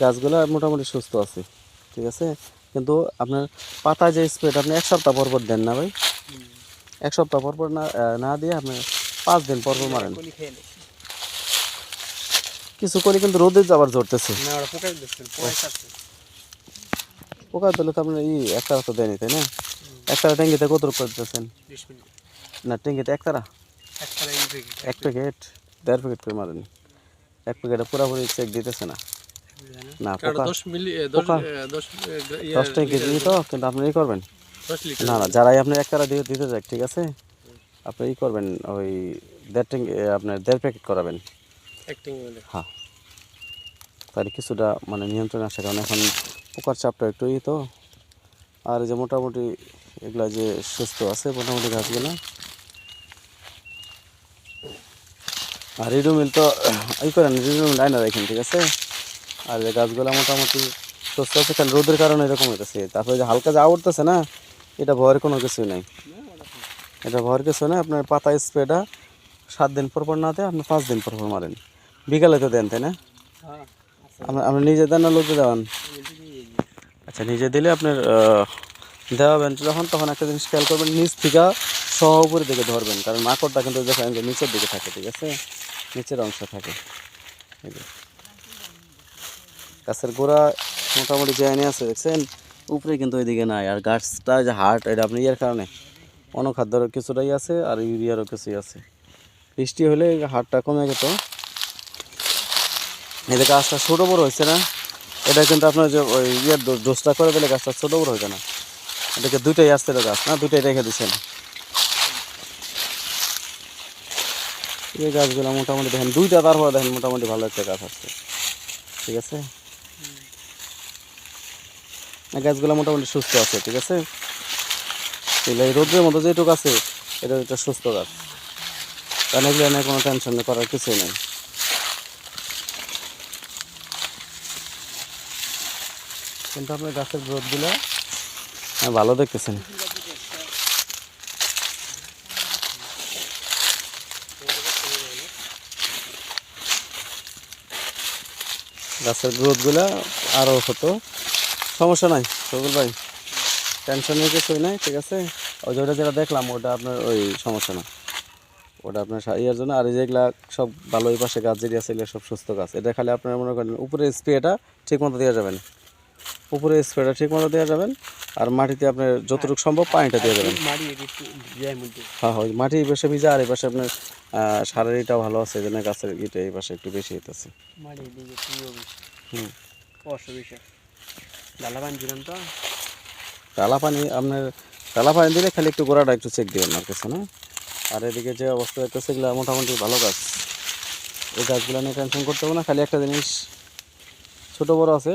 গাছগুলো মোটামুটি সুস্থ আছে ঠিক আছে? কিন্তু আপনার পাতায় যে স্প্রেটা আপনি এক সপ্তাহ পর পর দেন না ভাই। এক সপ্তাহ পর পর না না দিয়ে আপনি পাঁচ দিন পর পর মারেন। কিছু করে কিন্তু রোদে আবার ঝরতেছে। পোকা দিলে তো আপনার ই একতারা তো দেয়নি তাই না? একতারা ট্যাঙ্কিতে কত রূপ করতেছেন না ট্যাঙ্কিতে একতারা? একটা এক প্যাকেট দেড় প্যাকেট করে মারেন। এক প্যাকেটে পুরোপুরি চেক দিতেছে না। না পোকা। দশ মিলি পোকা। এ, দশ এ, দশ ট্যাঙ্কি দিই তো কিন্তু আপনি ই করবেন। না না যারাই আপনি দিয়ে দিতে ঠিক আছে? আপনি ই করবেন ওই দেড় ট্যাঙ্কি আপনার দেড় প্যাকেট করাবেন। হ্যাঁ। কিছুটা মানে নিয়ন্ত্রণে আসে কারণ এখন পোকার চাপটা একটু ই তো। আর যে মোটামুটি এগুলা যে সুস্থ আছে মোটামুটি গাছগুলো। আর রিডুমিল তো ই করেন রিডুমিল আইনা রাখেন ঠিক আছে? আর যে গাছগুলো মোটামুটি সুস্থ আছে, খালি রোদের কারণে এরকম হইতেছে। তারপরে যে হালকা যা উঠতেছে না, এটা ভয়ের কোনো কিছুই নাই। এটা ভয়ের কিছু না আপনার পাতা স্প্রেটা সাত দিন পর পর না দেয় আপনি পাঁচ দিন পর পর মারেন। বিকালে তো দেন, তাই না? আপনি নিজে দেন না, লোকে দেওয়ান? আচ্ছা নিজে দিলে আপনার দেওয়াবেন, যখন তখন একটা জিনিস খেয়াল করবেন, নিচ থেকে সহ উপরের দিকে ধরবেন। কারণ মাকড়টা কিন্তু দেখেন যে নিচের দিকে থাকে, ঠিক আছে? নিচের অংশ থাকে। যে। গাছের গোড়া মোটামুটি আইনে আছে, দেখছেন? উপরে কিন্তু ওইদিকে নাই। আর গাছটা যে হার্ট এটা আপনি ইয়ের কারণে অনুখাদ্যর কিছুটাই আছে আর ইউরিয়ারও কিছুই আছে। বৃষ্টি হলে হাড়টা কমে যেত যে গাছটা ছোটো বড় হয়েছে না? এটা কিন্তু আপনার যে ওই ইয়ের ডো- ডোজটা করে দিলে গাছটা ছোটো বড় হয়ে যায় না। এটাকে দুইটাই আসছিল গাছ, না? দুইটাই রেখে দিচ্ছেন এই গাছগুলো মোটামুটি দেখেন, দুইটা তারপর দেখেন, মোটামুটি ভালো একটা গাছ আসছে ঠিক আছে? গাছগুলো মোটামুটি সুস্থ আছে, ঠিক আছে? এই রোদ্রের মতো যেটুকু আছে, এটা একটা সুস্থ গাছ। কারণ এগুলো নিয়ে কোনো টেনশন করার কিছুই নেই। কিন্তু আপনার গাছের গ্রোথগুলো ভালো দেখতেছেন। গাছের গ্রোথগুলো আরও হতো। সমস্যা নাই সবুল ভাই। টেনশন নিয়ে কিছুই নাই ঠিক আছে? ওই যেটা যেটা দেখলাম ওটা আপনার ওই সমস্যা না। ওটা আপনার ইয়ের জন্য আর এই যেগুলা সব ভালো ওই পাশে গাছ যেটি আছে এগুলো সব সুস্থ গাছ। এটা খালি আপনার মনে করেন উপরে স্প্রেটা ঠিক মতো দেওয়া যাবেন উপরে স্প্রেটা ঠিক মতো দেওয়া যাবেন আর মাটিতে আপনার যতটুকু সম্ভব পানিটা দিয়ে যাবেন এটি হ্যাঁ হয় মাটি এই পাশে ভিজা আর এই পাশে আপনার সারের ইটা ভালো আছে এই জন্য গাছের ইটা এই পাশে একটু বেশি হইতেছে। হুম। ডালা পানি দিলেন তো। পানি আপনার টালা পানি দিলে খালি একটু গোড়াটা একটু চেক দিবেন আর কাছে, না? আর এদিকে যে অবস্থা দেখতেছে, এগুলো মোটামুটি ভালো গাছ। এই গাছগুলো নিয়ে টেনশন করতে হবে না, খালি একটা জিনিস, ছোটো বড় আছে।